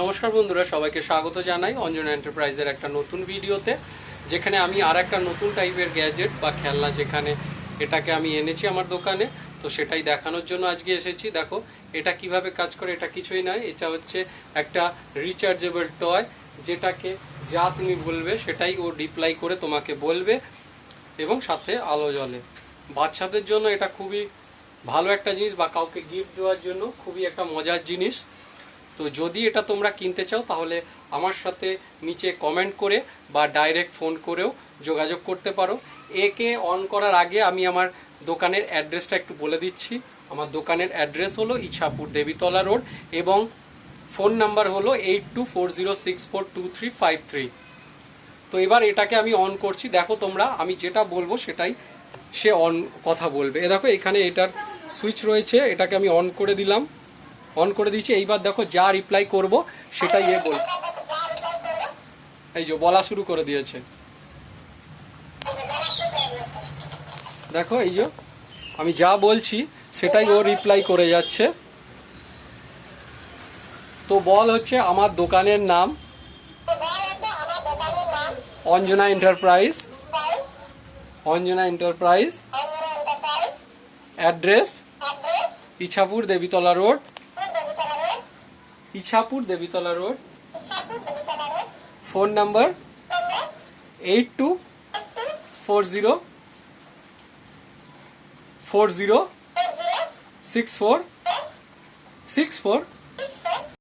নমস্কার বন্ধুরা, সবাইকে স্বাগত জানাই অঞ্জনা এন্টারপ্রাইজের একটা নতুন ভিডিওতে, যেখানে আমি আর একটা নতুন টাইপের গ্যাজেট বা খেলনা যেখানে এটাকে আমি এনেছি আমার দোকানে, তো সেটাই দেখানোর জন্য আজকে এসেছি। দেখো, এটা কীভাবে কাজ করে এটা কিছুই নয়, এটা হচ্ছে একটা রিচার্জেবল টয় যেটাকে যা তুমি বলবে সেটাই ও রিপ্লাই করে তোমাকে বলবে এবং সাথে আলো জ্বলে। বাচ্চাদের জন্য এটা খুবই ভালো একটা জিনিস বা কাউকে গিফট দেওয়ার জন্য খুবই একটা মজার জিনিস। তো যদি এটা তোমরা কিনতে চাও, তাহলে আমার সাথে নিচে কমেন্ট করে বা ডাইরেক্ট ফোন করেও যোগাযোগ করতে পারো। একে অন করার আগে আমি আমার দোকানের অ্যাড্রেসটা একটু বলে দিচ্ছি। আমার দোকানের অ্যাড্রেস হলো ইছাপুর দেবীতলা রোড এবং ফোন নাম্বার হলো eight two four zero six four two three five three তো এবার এটাকে আমি অন করছি। দেখো তোমরা, আমি যেটা বলব সেটাই সে অন কথা বলবে। এ দেখো এখানে এটার সুইচ রয়েছে, এটাকে আমি অন করে দিলাম। অন করে দিয়েছি। এইবার দেখো যা রিপ্লাই করব সেটাই এ বল এই যে বলা শুরু করে দিয়েছে। দেখো এই যে আমি যা বলছি সেটাই ও রিপ্লাই করে যাচ্ছে। তো বল হচ্ছে আমার দোকানের নাম Anjana enterprise. Anjana enterprise. Address. Ichhapur Debitala road. Ichhapur Debitala road. Phone number eight two four zero four zero six four six four.